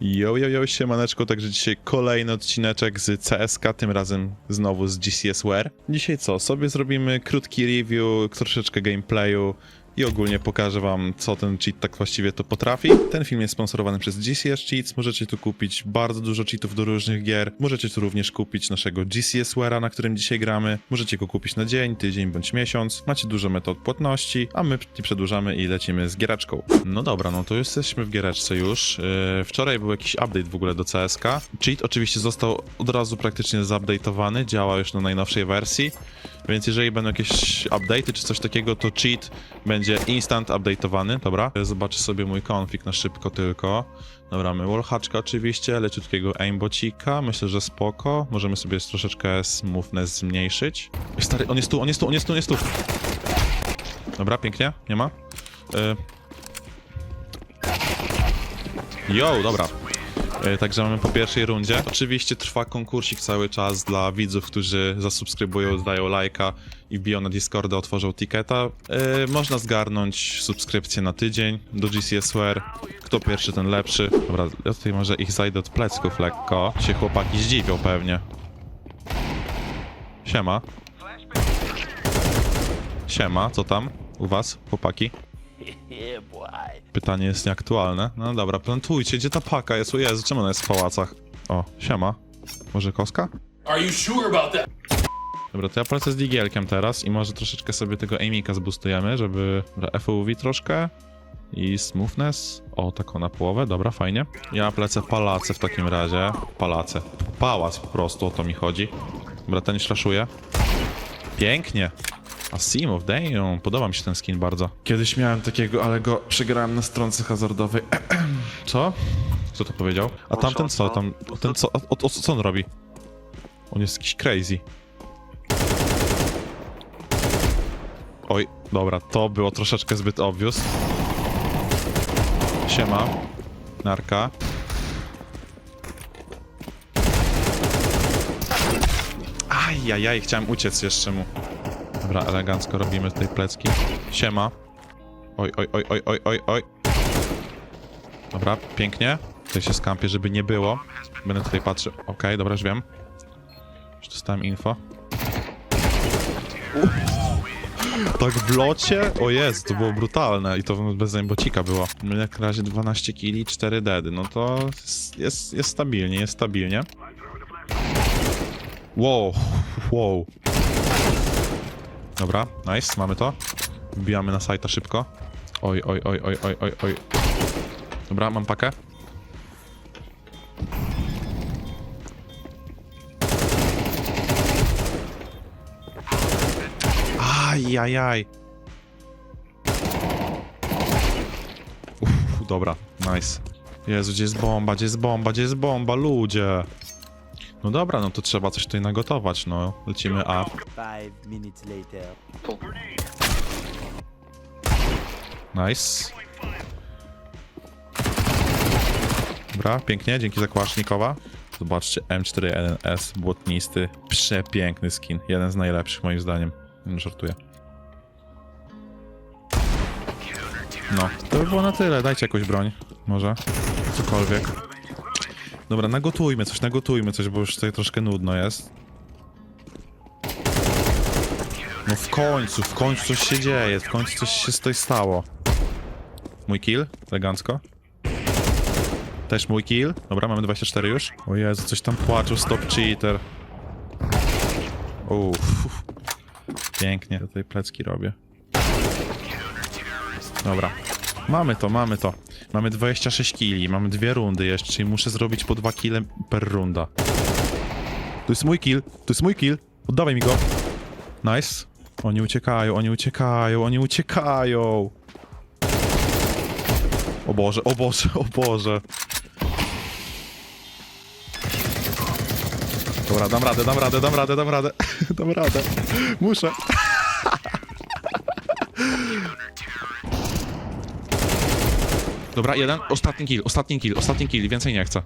Yo, yo, yo, siemaneczko, także dzisiaj kolejny odcineczek z CSK, tym razem znowu z GCSWare. Dzisiaj co, sobie zrobimy krótki review, troszeczkę gameplayu i ogólnie pokażę wam, co ten cheat tak właściwie to potrafi. Ten film jest sponsorowany przez GCS Cheats, możecie tu kupić bardzo dużo cheatów do różnych gier, możecie tu również kupić naszego GCSWare'a, na którym dzisiaj gramy, możecie go kupić na dzień, tydzień bądź miesiąc, macie dużo metod płatności, a my nie przedłużamy i lecimy z giereczką. No dobra, no to jesteśmy w giereczce już. Yy, wczoraj był jakiś update w ogóle do CSK. Cheat oczywiście został od razu praktycznie zupdate'owany, działa już na najnowszej wersji. Więc jeżeli będą jakieś update'y czy coś takiego, to cheat będzie instant update'owany, dobra? Zobaczę sobie mój config na szybko tylko. Dobra, my wallhaczka oczywiście, leciutkiego aimbocika, myślę, że spoko. Możemy sobie troszeczkę smoothness zmniejszyć. Ej, Stary, on jest tu, on jest tu, on jest tu, on jest tu. Dobra, pięknie, nie ma? Y... Yo, dobra. E, Także mamy po pierwszej rundzie. Oczywiście trwa konkursik cały czas dla widzów, którzy zasubskrybują, dają lajka i wbiją na Discorda, otworzą ticketa. E, Można zgarnąć subskrypcję na tydzień do GCSWare. Kto pierwszy, ten lepszy. Dobra, ja tutaj może ich zajdę od plecków lekko. Się chłopaki zdziwią pewnie. Siema. Siema, co tam u was, chłopaki? Pytanie jest nieaktualne. No dobra, plantujcie, gdzie ta paka jest? O Jezu, czemu ona jest w pałacach? O, siema. Może koska? Are you sure about that? Dobra, to ja polecę z digielkiem teraz i może troszeczkę sobie tego aimika zboostujemy, żeby dobra, FOV troszkę i smoothness. O, taką na połowę, dobra, fajnie. Ja plecę palace w takim razie. Palace. Pałac po prostu, o to mi chodzi. Dobra, ten szlaszuje. Pięknie. Asimov, damn, podoba mi się ten skin bardzo. Kiedyś miałem takiego, ale go przegrałem na stronce hazardowej. co? Kto to powiedział? A tamten co? Tam, ten co? O, o, co on robi? On jest jakiś crazy. Oj, dobra, to było troszeczkę zbyt obvious. Siema. Narka. Ajajaj, chciałem uciec jeszcze mu. Dobra, elegancko robimy tutaj plecki. Siema. Oj, oj, oj, oj, oj, oj, oj. Dobra, pięknie. Tutaj się skampię, żeby nie było. Będę tutaj patrzył. Okej, dobra, już wiem. Już dostałem info. Tak w locie? O jest, to było brutalne i to bez zębocika było. No jak na razie 12 kili, 4 deady, no to jest, jest stabilnie, jest stabilnie. Wow, wow. Dobra, nice, mamy to. Wbijamy na sajta szybko. Oj, oj, oj, oj, oj, oj, oj. Dobra, mam pakę. Ajajaj. Uff, dobra, nice. Jezu, gdzie jest bomba, gdzie jest bomba, gdzie jest bomba, ludzie. No dobra, no to trzeba coś tutaj nagotować, no. Lecimy A. Five minutes later. Nice. Dobra, pięknie, dzięki za kłasznikowa. Zobaczcie, M41S, błotnisty, przepiękny skin. Jeden z najlepszych moim zdaniem. Nie żartuję. No, to by było na tyle. Dajcie jakąś broń. Może. Cokolwiek. Dobra, nagotujmy coś, nagotujmy coś, bo już tutaj troszkę nudno jest. No w końcu, w końcu coś się dzieje, w końcu coś się tutaj stało. Mój kill, elegancko. Też mój kill. Dobra, mamy 24 już. O Jezu, coś tam płaczą, stop cheater. Uff. Pięknie, tutaj plecki robię. Dobra. Mamy to, mamy to. Mamy 26 killi, mamy dwie rundy jeszcze, czyli muszę zrobić po dwa kile per runda. To jest mój kill, to jest mój kill. Oddawaj mi go. Nice. Oni uciekają, oni uciekają, oni uciekają. O Boże, o Boże, o Boże. Dobra, dam radę, dam radę, dam radę, dam radę. Dam radę. Muszę. Dobra, jeden. Ostatni kill, ostatni kill, ostatni kill. Więcej nie chcę.